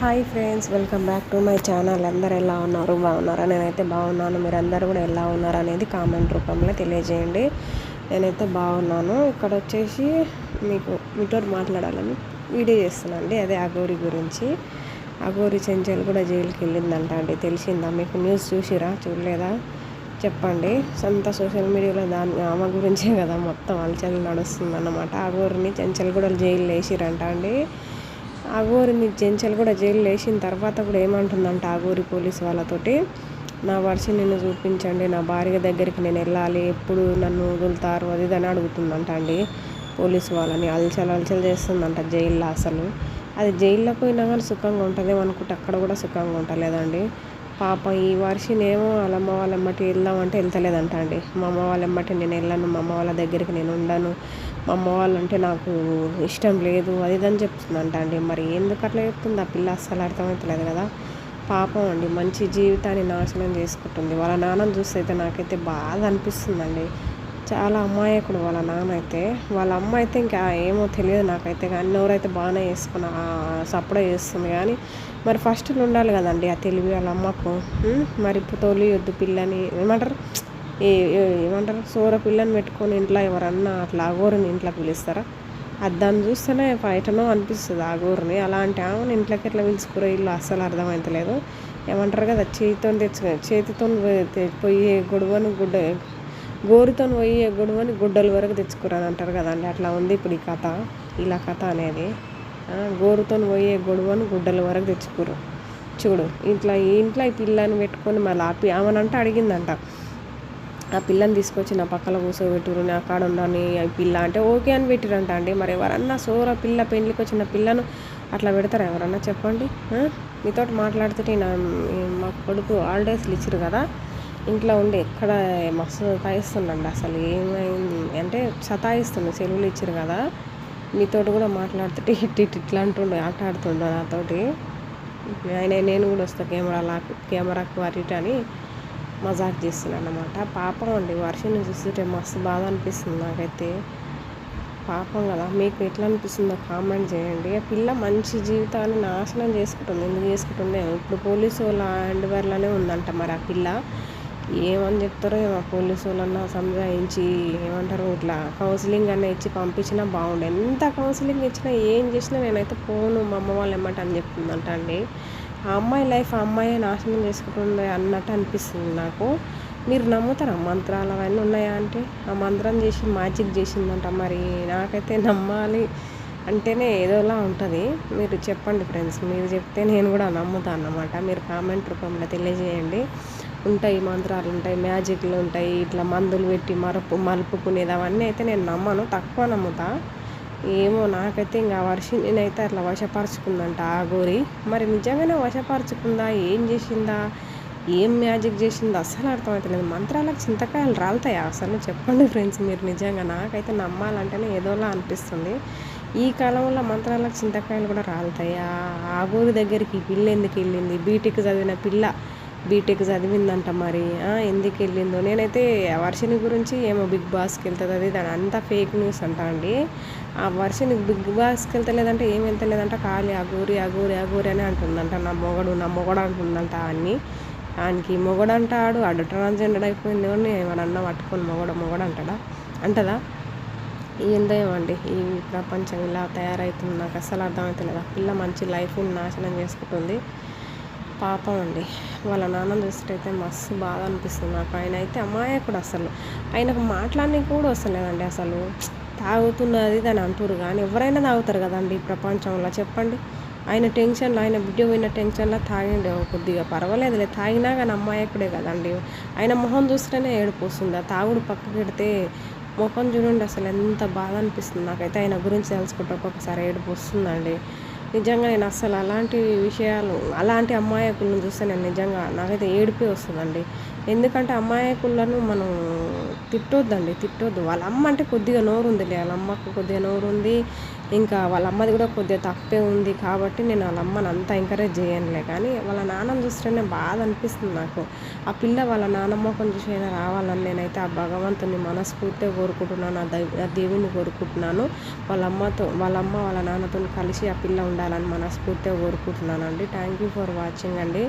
Hi friends welcome back to my channel. అందరు ఎలా ఉన్నారు? బాగున్నారా? నేనైతే బాగున్నాను. మీరు అందరూ కూడా ఎలా ఉన్నారు అనేది కామెంట్ రూపంలో తెలియజేయండి. నేనైతే బాగున్నాను. ఇక్కడ వచ్చేసి మీకు మీతో మాట్లాడాలని వీడియో చేస్తున్నానండి అదే అగోరి గురించి. అగోరి చెంచల్ కూడా జైలుకి వెళ్ళిందంట అండి. తెలిసిందా? మీకు న్యూస్ చూసిరా? చూడలేదా? చెప్పండి. సొంత సోషల్ మీడియాలో దాని ఆమె గురించే కదా మొత్తం అలచల్ నడుస్తుంది అన్నమాట అగోరిని చెంచల్ కూడా జైలు వేసిరంట అండి. ఆగోరిని చెంచల్ కూడా జైలు వేసిన తర్వాత కూడా ఏమంటుందంట ఆగోరి పోలీస్ వాళ్ళతోటి? నా వర్షం నిన్ను చూపించండి నా భార్య దగ్గరికి నేను వెళ్ళాలి ఎప్పుడు నన్ను వదులుతారు అది ఇది అని అడుగుతుందంట అండి పోలీసు వాళ్ళని. అలచలు అలచలు చేస్తుందంట జైల్లో అసలు. అది జైల్లో పోయినా కానీ సుఖంగా ఉంటుందేమో అనుకుంటే అక్కడ కూడా సుఖంగా ఉంటలేదండి పాప ఈ వర్షం వాళ్ళ అమ్మ వాళ్ళమ్మటి వెళ్దామంటే వెళ్తలేదంట అండి మా అమ్మ వాళ్ళమ్మటి నేను వెళ్ళాను మా అమ్మ వాళ్ళ దగ్గరికి నేను ఉండను. మా అమ్మ వాళ్ళంటే నాకు ఇష్టం లేదు అది ఇదని చెప్తుందంట అండి మరి ఎందుకు అట్లా చెప్తుంది? ఆ పిల్ల అస్సలు అర్థమవుతలేదు కదా. పాపం అండి మంచి జీవితాన్ని నాశనం చేసుకుంటుంది. వాళ్ళ నాన్న చూస్తే అయితే నాకైతే బాధ అనిపిస్తుందండి. చాలా అమాయకుడు వాళ్ళ నాన్న అయితే వాళ్ళ అమ్మ అయితే ఇంకా ఏమో తెలియదు నాకైతే కానీ. నోరైతే బాగానే వేసుకున్న సపోర్ట్ చేస్తుంది కానీ. మరి ఫస్ట్ ఉండాలి కదండి ఆ తెలివి వాళ్ళ అమ్మకు. మరి ఇప్పుడు తొలి వద్దు పిల్లని ఏమంటారు? ఏ ఏమంటారు? సోర పిల్లని పెట్టుకొని ఇంట్లో ఎవరన్నా అట్లా అగోరిని ఇంట్లో పిలుస్తారా? అది దాన్ని చూస్తేనే బయటనో అనిపిస్తుంది అగోరిని అలాంటి ఆమెను ఇంట్లోకి ఎట్లా పిలుచుకురో ఇల్లు అస్సలు అర్థమవుతలేదు ఏమంటారు కదా చేతితో తెచ్చు చేతితో పోయి గొడవను గుడ్డ గోరుతో పోయి గొడవని గుడ్డల వరకు తెచ్చుకురాని అంటారు కదండి. అట్లా ఉంది ఇప్పుడు ఈ కథ ఇలా కథ అనేది. ఆ, గోరుతో పోయే గొడవను గుడ్డల వరకు తెచ్చుకురు. చూడు ఇంట్లో ఇంట్లో ఈ పిల్లని పెట్టుకొని మళ్ళీ ఆ ఆమెనంటే అడిగిందంట. ఆ పిల్లని తీసుకొచ్చి నా పక్కన కూర్చోబెట్టురు నా కాడ ఉండని పిల్ల అంటే ఓకే అని పెట్టిరంట అండి. మరి ఎవరన్నా సోర పిల్ల పెళ్ళికి వచ్చిన పిల్లను అట్లా పెడతారా ఎవరన్నా చెప్పండి? మీతో మీతోటి మాట్లాడుతుంటే నా మా కొడుకు హాలిడేస్లు ఇచ్చారు కదా. ఇంట్లో ఉండి ఎక్కడ మస్తు సతాయిస్తుండండి అసలు ఏమైంది? అంటే సతాయిస్తుండే సెలవులు ఇచ్చారు కదా. నీతోటి కూడా మాట్లాడుతుంటే ఇట్ ఇట్ ఇట్లా అంటుండే ఆట ఆడుతుండే నాతోటి. ఆయన నేను కూడా వస్తా కెమెరా లాక్ కెమెరాకు అటు ఇటు అని మజాక్ చేస్తున్నాను అనమాట పాపం అండి. వర్షం చూస్తుంటే మస్తు బాధ అనిపిస్తుంది నాకైతే. పాపం కదా. మీకు ఎట్లా అనిపిస్తుందో కామెంట్ చేయండి. ఆ పిల్ల మంచి జీవితాన్ని నాశనం చేసుకుంటుంది. ఎందుకు చేసుకుంటుంది ఇప్పుడు పోలీసు వాళ్ళ హ్యాండ్వేర్లోనే ఉందంట మరి ఆ పిల్ల. ఏమని చెప్తారో ఏమో పోలీసు వాళ్ళన్నా సంజాయించి ఏమంటారు ఇట్లా కౌన్సిలింగ్ అన్న ఇచ్చి పంపించినా బాగుండు. ఎంత కౌన్సిలింగ్ ఇచ్చినా ఏం చేసినా నేనైతే పోను మా అమ్మ వాళ్ళు ఎమ్మట అని చెప్తుందంట అండి. ఆ అమ్మాయి లైఫ్ ఆ అమ్మాయి నాశనం చేసుకుంటుంది అన్నట్టు అనిపిస్తుంది నాకు. మీరు నమ్ముతారా? మంత్రాలు అవన్నీ ఉన్నాయా అంటే? ఆ మంత్రం చేసి మ్యాజిక్ చేసిందంట మరి. నాకైతే నమ్మాలి అంటేనే ఏదోలా ఉంటుంది. మీరు చెప్పండి ఫ్రెండ్స్ మీరు చెప్తే నేను కూడా నమ్ముతాను అన్నమాట. మీరు కామెంట్ రూపంలో తెలియజేయండి. ఉంటాయి మంత్రాలు ఉంటాయి మ్యాజిక్లు ఉంటాయి ఇట్లా మందులు పెట్టి మరపు మలుపుకునేది అవన్నీ అయితే నేను నమ్మను తక్కువ నమ్ముతా. ఏమో నాకైతే ఇంకా వర్షి నేనైతే అట్లా వశపరుచుకుందంట ఆ గోరి. మరి నిజంగానే వశపరుచుకుందా? ఏం చేసిందా? ఏం మ్యాజిక్ చేసిందో అస్సలు అర్థమవుతలేదు మంత్రాలకు చింతకాయలు రాలుతాయా? అసలు చెప్పండి ఫ్రెండ్స్ మీరు నిజంగా నాకైతే నమ్మాలంటేనే ఏదోలా అనిపిస్తుంది. ఈ కాలంలో మంత్రాలకు చింతకాయలు కూడా రాలుతాయా? ఆ గోరి దగ్గరికి పిల్ల ఎందుకు వెళ్ళింది? బీటెక్ చదివిన పిల్ల బీటెక్ చదివిందంట మరి. ఎందుకు వెళ్ళిందో? నేనైతే వర్షిని గురించి ఏమో బిగ్ బాస్కి వెళ్తుంది అది దాని అంతా ఫేక్ న్యూస్ అంట అండి. ఆ వర్షిని బిగ్ బాస్కి వెళ్తలేదంటే ఏం వెళ్తలేదంట ఖాళీ గోరి అగోరి అగోరి అని అంటుందంట. నా మొగడు నా మొగడు అంటుందంట అన్ని. ఆయనకి మొగడు అంటాడు ఆడు ట్రాన్స్జెండర్ అయిపోయింది అని అన్న పట్టుకొని మొగడు మొగడు అంటాడా? అంటదా? ఏందో ఏమండి ఈ ప్రపంచం ఇలా తయారవుతుంది నాకు అస్సలు అర్థమవుతలేదు ఆ పిల్ల మంచి లైఫ్ని నాశనం చేసుకుంటుంది. పాపం అండి. వాళ్ళ నాన్న చూసేటైతే మస్తు బాధ అనిపిస్తుంది నాకు. ఆయన అయితే అమాయకుడు అసలు. ఆయనకు మాట్లాడడానికి కూడా వస్తలేదండి అసలు. తాగుతున్నది దాని అంటురు కానీ ఎవరైనా తాగుతారు కదండి ఈ ప్రపంచంలో చెప్పండి. ఆయన టెన్షన్లో ఆయన బిడ్డ పోయిన టెన్షన్లో తాగిండే కొద్దిగా పర్వాలేదులే. తాగినా కానీ అమ్మాయకుడే కదండి. ఆయన మొహం చూస్తేనే ఏడుపు వస్తుంది ఆ తాగుడు పక్కకి పెడితే మొహం చూడండి అసలు ఎంత బాధ అనిపిస్తుంది. నాకైతే ఆయన గురించి తెలుసుకుంటే ఒక్కొక్కసారి ఏడుపు వస్తుందండి. నిజంగా నేను అసలు అలాంటి విషయాలు అలాంటి అమ్మాయకులను చూస్తే నేను నిజంగా నాకైతే ఏడిపే వస్తుందండి. ఎందుకంటే అమ్మాయకులను మనం తిట్టొద్దండి తిట్టొద్దు. వాళ్ళ అమ్మ అంటే కొద్దిగా నోరు ఉందిలే వాళ్ళ అమ్మకు కొద్దిగా నోరు ఉంది ఇంకా వాళ్ళ అమ్మది కూడా కొద్దిగా తప్పే ఉంది కాబట్టి నేను వాళ్ళ అమ్మని అంత ఎంకరేజ్ చేయనులే. కానీ వాళ్ళ నాన్నని చూస్తేనే బాధ అనిపిస్తుంది నాకు. ఆ పిల్ల వాళ్ళ నాన్నమ్మ కొంచెం అయినా రావాలని నేనైతే ఆ భగవంతుని మనస్ఫూర్తిగా కోరుకుంటున్నాను ఆ ఆ దేవుని కోరుకుంటున్నాను. వాళ్ళ అమ్మతో వాళ్ళ అమ్మ వాళ్ళ నాన్నతో కలిసి ఆ పిల్ల ఉండాలని మనస్ఫూర్తిగా కోరుకుంటున్నాను అండి థ్యాంక్ యూ ఫర్ వాచింగ్ అండి.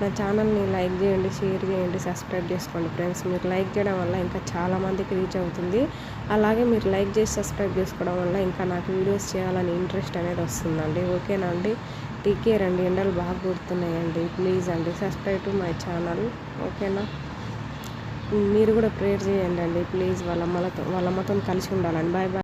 నా ఛానల్ని లైక్ చేయండి షేర్ చేయండి సబ్స్క్రైబ్ చేసుకోండి ఫ్రెండ్స్. మీరు లైక్ చేయడం వల్ల ఇంకా చాలామందికి రీచ్ అవుతుంది. అలాగే మీరు లైక్ చేసి సబ్స్క్రైబ్ చేసుకోవడం వల్ల ఇంకా నాకు వీడియోస్ చేయాలని ఇంట్రెస్ట్ అనేది వస్తుందండి. ఓకేనా అండి? టీకే కేర్ అండి. ఎండలు బాగా గుర్తున్నాయండి ప్లీజ్ అండి సబ్స్క్రైబ్ టు మై ఛానల్. ఓకేనా? మీరు కూడా ప్రేయర్ చేయండి అండి. ప్లీజ్ వాళ్ళ అమ్మలతో వాళ్ళ అమ్మతో కలిసి ఉండాలని. Bye bye